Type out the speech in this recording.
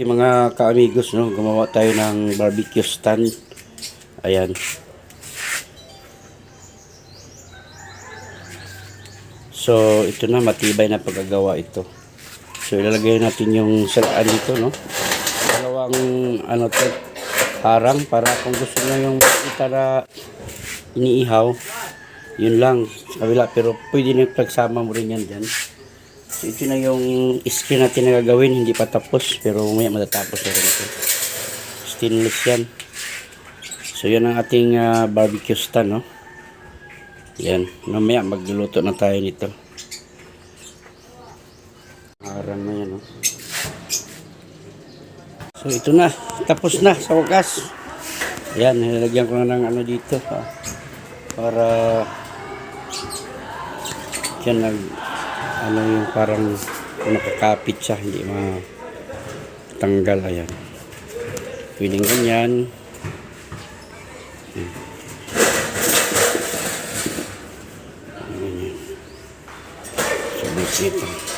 Yung mga ka-amigos, no, gumawa tayo ng barbecue stand. Ayan. So, ito na, matibay na pagkagawa ito. So, ilalagay natin yung salaan dito, no. Dalawang, ano to, harang para kung gusto nyo yung makita na iniihaw, yun lang, kabila. Pero pwede na pagsama mo rin yan dyan. So, ito na yung screen natin na gagawin, hindi pa tapos, pero mamaya matatapos na rin ito. Stainless yan. So, yan ang ating ah, barbecue stand, no? Yan, mamaya magluluto na tayo nito. Harang na yan, no? So, ito na, tapos na sa wakas. Yan, nilagyan ko na ng ano dito, ha? Para yan nag ano yung parang nakakapit siya hindi matanggal ayan. Pwedeng ganyan. Hmm. ganyan so that's